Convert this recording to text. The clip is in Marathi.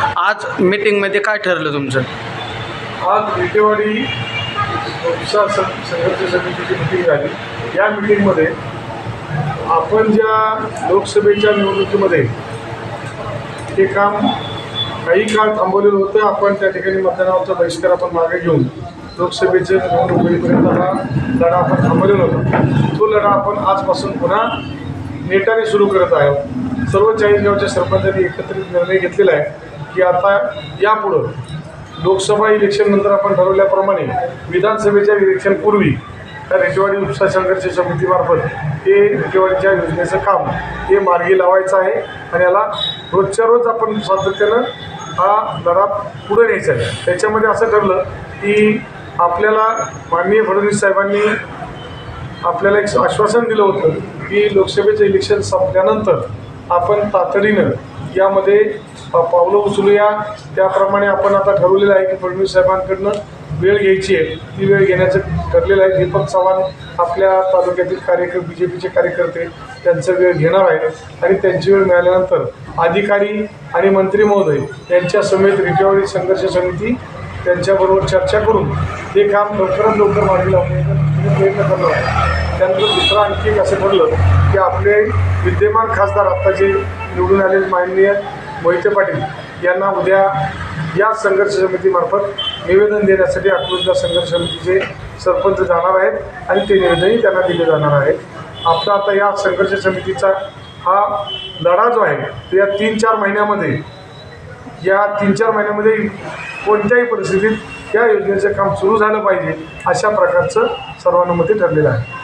आज मीटिंगमध्ये काय ठरलं तुमचं? आज विटेवाडी संघर्ष समितीची मिटिंग झाली. या मिटिंगमध्ये आपण ज्या लोकसभेच्या निवडणुकीमध्ये हे काम काही काळ थांबवलेलं होतं आपण त्या ठिकाणी मतदानावरचा बहिष्कार आपण मागे घेऊन लोकसभेचे निवडणुकीपर्यंत हा लढा आपण थांबवलेला होता. तो लढा आपण आजपासून पुन्हा नेटाने सुरू करत आहोत. सर्व चाळीसगावच्या सरपंचांनी एकत्रित निर्णय घेतलेला आहे की आता यापुढं लोकसभा इलेक्शननंतर आपण ठरवल्याप्रमाणे विधानसभेच्या इलेक्शनपूर्वी त्या रेटेवाडी उपसा संघर्ष समितीमार्फत हे रेटेवाडीच्या योजनेचं काम हे मार्गी लावायचं आहे आणि याला रोजच्या रोज आपण सातत्यानं हा लढा पुढे न्यायचा आहे. त्याच्यामध्ये असं ठरलं की आपल्याला माननीय फडणवीस साहेबांनी आपल्याला एक आश्वासन दिलं होतं की लोकसभेचं इलेक्शन संपल्यानंतर आपण तातडीनं यामध्ये पा- पावलं उचलूया. त्याप्रमाणे आपण आता ठरवलेलं आहे की फडणवीस साहेबांकडनं वेळ घ्यायची आहे. ती वेळ घेण्याचं ठरलेलं आहे. दीपक चव्हाण आपल्या तालुक्यातील कार्यकर्ते बी जे पीचे कार्यकर्ते त्यांचा वेळ घेणार आहेत. आणि त्यांची वेळ मिळाल्यानंतर अधिकारी आणि मंत्री महोदय यांच्या समेत रिटेवाडी संघर्ष समिती त्यांच्याबरोबर चर्चा करून हे काम लवकरात लवकर मार्गी लावण्याचा प्रयत्न करणार आहे. त्यानंतर दुसरं आणखी एक असं ठरलं की आपले विद्यमान खासदार आत्ता जे निवडून आलेले माननीय मोहिते पाटील यांना उद्या या संघर्ष समितीमार्फत निवेदन देण्यासाठी अकलूजला संघर्ष समितीचे सरपंच जाणार आहेत आणि ते निवेदनही त्यांना दिले जाणार आहे आपला आता या संघर्ष समितीचा हा लढा जो आहे तो या तीन चार महिन्यामध्ये या तीन चार महिन्यामध्ये कोणत्याही परिस्थितीत या योजनेचं काम सुरू झालं पाहिजे अशा प्रकारचं सर्वानुमते ठरलेलं आहे.